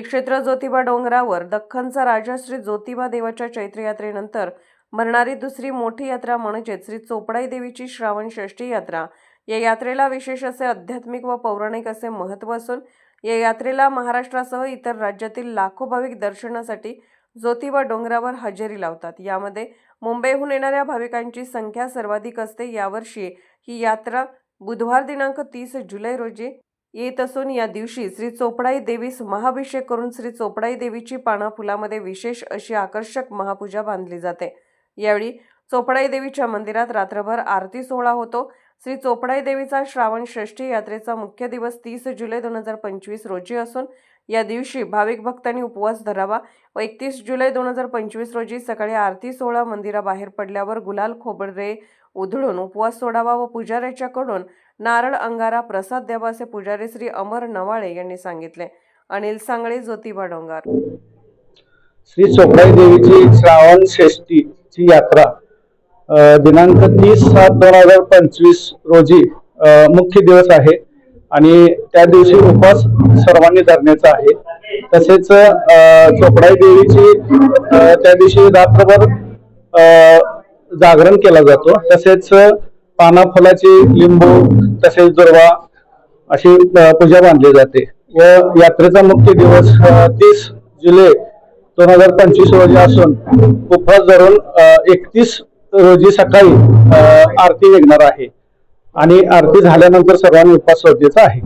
श्री क्षेत्र ज्योतिबा डोंगरावर दख्खनचा राजा श्री ज्योतिबा देवाच्या चैत्रयात्रेनंतर भरणारी दुसरी मोठी यात्रा म्हणजेच श्री चोपडाई देवीची श्रावण षष्ठी यात्रा. या यात्रेला विशेष असे आध्यात्मिक व पौराणिक असे महत्त्व असून या यात्रेला महाराष्ट्रासह इतर राज्यातील लाखो भाविक दर्शनासाठी ज्योतिबा डोंगरावर हजेरी लावतात. यामध्ये मुंबईहून येणाऱ्या भाविकांची संख्या सर्वाधिक असते. यावर्षी ही यात्रा बुधवार दिनांक तीस जुलै रोजी येत असून या दिवशी श्री चोपडाई देवीस महाभिषेक करून श्री चोपडाई देवीची पाना फुलामध्ये विशेष अशी आकर्षक महापूजा बांधली जाते. यावेळी चोपडाई देवीच्या मंदिरात रात्रभर आरती सोहळा होतो. श्री चोपडाई देवीचा श्रावण षष्ठी यात्रेचा मुख्य दिवस तीस जुलै दोन हजार पंचवीस रोजी असून या दिवशी भाविक भक्तांनी उपवास धरावा व एकतीस जुलै दोन हजार पंचवीस रोजी सकाळी आरती सोहळा मंदिराबाहेर पडल्यावर गुलाल खोबरे उधळून उपवास सोडावा व पुजाऱ्याच्याकडून नारळ अंगारा प्रसाद द्यावा असे पुजारी श्री अमर नवाळे यांनी सांगितले. अनिल सांगळे ज्योतिबा डोंगर. श्री चोपडाई देवीची श्रावण षष्टीची यात्रा दिनांक तीस सात दोन हजार पंचवीस रोजी मुख्य दिवस आहे आणि त्या दिवशी उपवास सर्वांनी धरण्याचा आहे. तसेच चोपडाई देवीची त्या दिवशी रात्रभर जागरण केला जातो. तसेच पानाफलाची लिंबू तसेच दुर्वा अशी पूजा बांधली जाते. व यात्रेचा मुख्य दिवस तीस जुलै दोन हजार पंचवीस रोजी असून उपवास धरून एकतीस रोजी सकाळी आरती निघणार आहे. आणि आरती झाल्यानंतर सर्वांनी उपवास सोडायचा आहे.